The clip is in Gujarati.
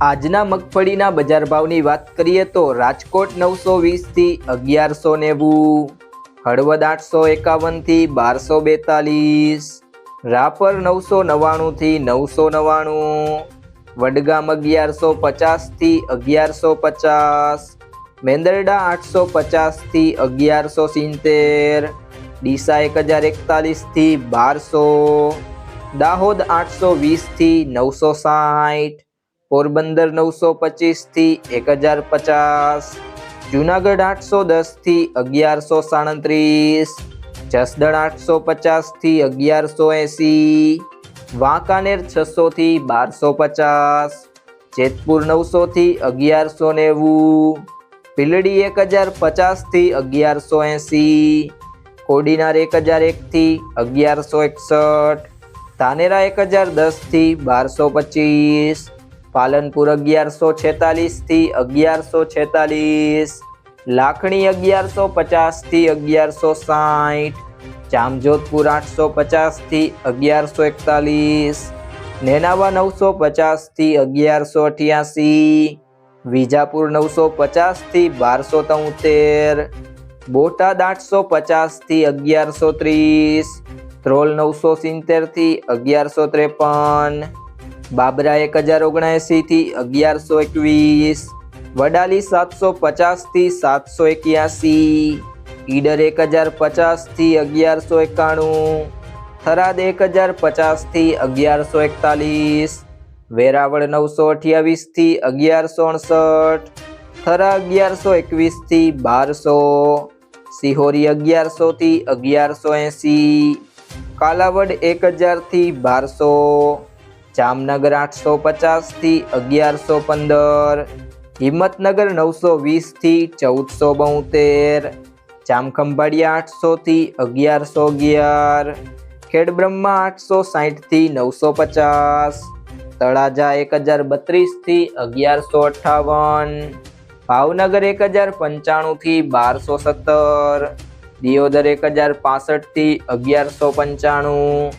આજના મગફળીના બજાર ભાવની વાત કરીએ તો રાજકોટ નવસો વીસથી અગિયારસો નેવું, હળવદ આઠસો એકાવનથી બારસો બેતાલીસ, રાપર નવસો નવ્વાણુંથી નવસો નવ્વાણું, વડગામ અગિયારસો પચાસથી અગિયારસો પચાસ, મેંદરડા આઠસો પચાસથી અગિયારસો સિત્તેર, ડીસા એક હજાર એકતાલીસથી બારસો, દાહોદ આઠસો વીસથી નવસો સાઠ પોરબંદર નવસો પચીસથી એક હજાર પચાસ, જુનાગઢ આઠસો દસથી અગિયારસો સાડત્રીસ, જસદણ આઠસો પચાસથી અગિયારસો એંસી, વાંકાનેર છસોથી બારસો પચાસ, જેતપુર નવસોથી અગિયારસો નેવું ભીલડી એક હજાર પચાસથી અગિયારસો એંસી, કોડીનાર એક હજાર એકથી અગિયારસો એકસઠ, ધાનેરા એક હજાર દસથી બારસો પચીસ પાલનપુર અગિયારસો છેતાલીસથી અગિયારસો છેતાલીસ. લાખણી અગિયારસો પચાસથી અગિયારસો સાઠ જામજોધપુર આઠસો પચાસથી અગિયારસો એકતાલીસ. નેનાવા નવસો પચાસથી અગિયારસો અઠ્યાસી. વિજાપુર નવસો પચાસથી બારસો તોતેર. બોટાદ આઠસો પચાસથી અગિયારસો ત્રીસ. ધ્રોલ નવસો સિત્તેરથી અગિયારસો ત્રેપન. બાબરા એક હજાર ઓગણએંસીથી અગિયારસો એકવીસ, વડાલી સાતસો પચાસથી સાતસો એક્યાસી, ઈડર એક હજાર પચાસથી અગિયારસો એકાણું, થરાદ એક હજાર પચાસથી અગિયારસો એકતાલીસ, વેરાવળ નવસો અઠ્યાવીસથી અગિયારસો અડસઠ, થરા અગિયારસો એકવીસથી બારસો, સિહોરી અગિયારસોથી અગિયારસો એંસી, કાલાવડ એક હજારથી બારસો જામનગર આઠસો પચાસથી અગિયારસો પંદર, હિંમતનગર નવસો વીસથી ચૌદસો બોતેર, જામખંભાળિયા આઠસોથી અગિયારસો અગિયાર, ખેડબ્રહ્મા આઠસો સાહીઠથી નવસો પચાસ, તળાજા એક હજાર બત્રીસથી અગિયારસો અઠ્ઠાવન, ભાવનગર એક હજાર પંચાણુંથી બારસો સત્તર, દિયોદર એક હજાર પાસઠથી અગિયારસો પંચાણું